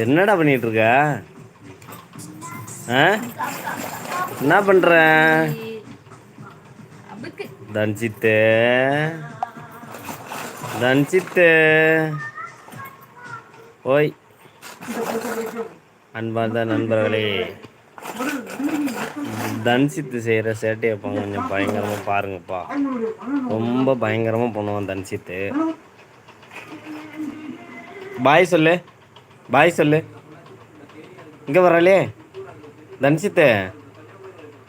என்னடா பண்ணிட்டு இருக்க ஆ? என்ன பண்ற? அபுக்கு தன்சித்து. தன்சித்து. ஓய். அன்பார்ந்த நண்பர்களே தன்சித்து செய்கிற சேட்டையை அப்போ கொஞ்சம் பயங்கரமாக பாருங்கப்பா. ரொம்ப பயங்கரமாக பண்ணுவான் தன்சித்து. பாய் சொல்லு. பாய் சொல்லு இங்கே வரலே தன்சித்து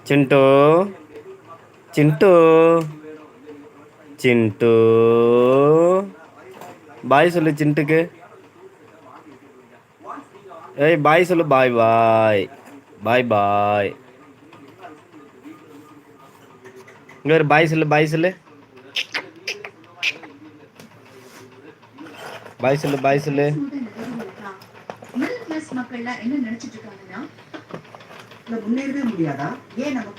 சிண்டு சிண்டு சிண்டு பாய் சொல்லு சிண்டுக்கு ஏய் பாய் சொல்லு பாய் பாய் பாய் பாய் இங்க ஒரு பாய் சொல்லு பாய் சொல்லு பாய் சொல்லு பாய் சொல்லு மிடில் கிளாஸ் மக்கள்லாம் என்ன நினைச்சிட்டு இருக்காங்கன்னா? இல்ல முன்னேறவே முடியாதா? ஏன் நம்ம.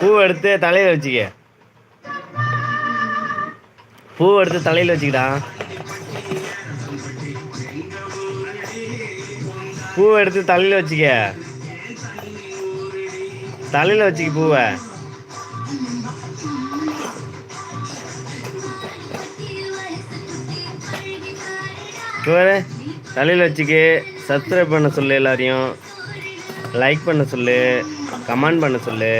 பூ எடுத்து தலையில வச்சுக்க. பூ எடுத்து தலையில வச்சுக்கடா. பூ எடுத்து தலையில வச்சுக்க. தலையில வச்சுக்க பூவை. இவரே தலையில் வச்சுக்கு சப்ஸ்கிரைப் பண்ண சொல்லு எல்லாரையும். லைக் பண்ண சொல்லு கமெண்ட் பண்ண சொல்லு.